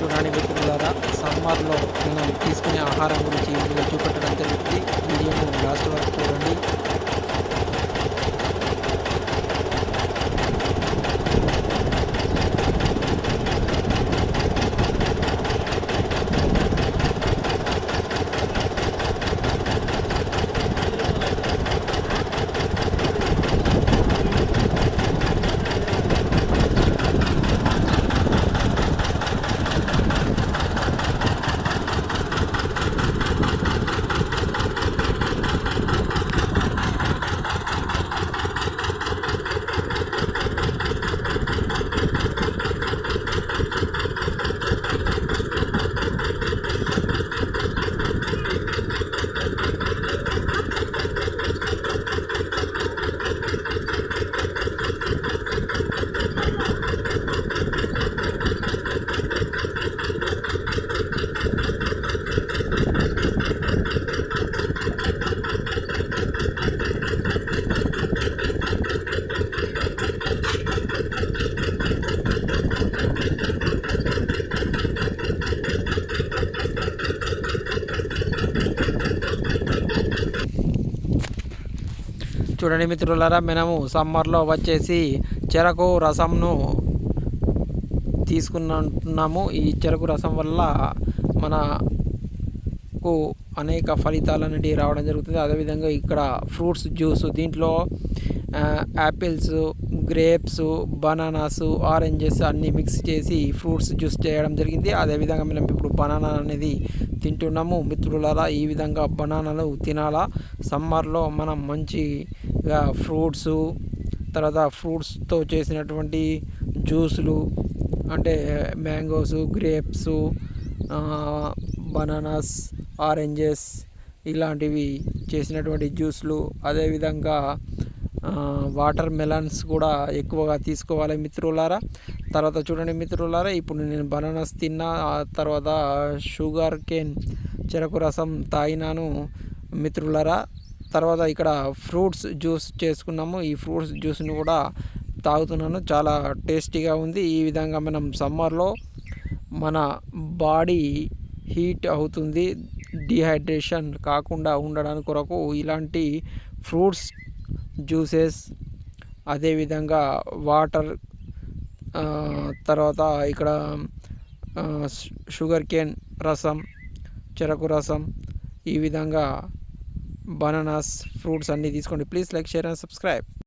చూడండి మిత్రులారా. సమ్మర్లో మనం తీసుకునే ఆహారం గురించి ఇందులో చూపెట్టడం జరుగుతుంది. చూడండి మిత్రులారా మనము సమ్మర్లో వచ్చేసి చెరకు రసంను తీసుకున్నాము ఈ చెరకు రసం వల్ల మనకు అనేక ఫలితాలు అనేటివి రావడం జరుగుతుంది. అదేవిధంగా ఇక్కడ ఫ్రూట్స్ జ్యూస్ దీంట్లో యాపిల్స్ గ్రేప్స్ బనానాస్ ఆరెంజెస్ అన్నీ మిక్స్ చేసి ఫ్రూట్స్ జ్యూస్ చేయడం జరిగింది. అదేవిధంగా మనం ఇప్పుడు బనానా అనేది తింటున్నాము. మిత్రులారా ఈ విధంగా బనానాలు తినాలా? సమ్మర్లో మనం మంచిగా ఫ్రూట్స్ తర్వాత ఫ్రూట్స్తో చేసినటువంటి జ్యూసులు అంటే మ్యాంగోస్ గ్రేప్స్ బనానాస్ ఆరెంజెస్ ఇలాంటివి చేసినటువంటి జ్యూస్లు. అదేవిధంగా వాటర్ మెలన్స్ కూడా ఎక్కువగా తీసుకోవాలి మిత్రులారా. తర్వాత చూడండి మిత్రులారా ఇప్పుడు నేను బనానాస్ తిన్నా తర్వాత షుగర్ కేన్ చెరకు రసం తాగినాను మిత్రులారా. తర్వాత ఇక్కడ ఫ్రూట్స్ జ్యూస్ చేసుకున్నాము. ఈ ఫ్రూట్స్ జ్యూస్ని కూడా తాగుతున్నాను. చాలా టేస్టీగా ఉంది. ఈ విధంగా మనం సమ్మర్లో మన బాడీ హీట్ అవుతుంది. డిహైడ్రేషన్ కాకుండా ఉండడానికి కొరకు ఇలాంటి ఫ్రూట్స్ జ్యూసెస్ అదేవిధంగా వాటర్ తర్వాత ఇక్కడ షుగర్ కేన్ రసం చెరకు రసం ఈ విధంగా బనానాస్ ఫ్రూట్స్ అన్నీ తీసుకోండి. Please like share and subscribe.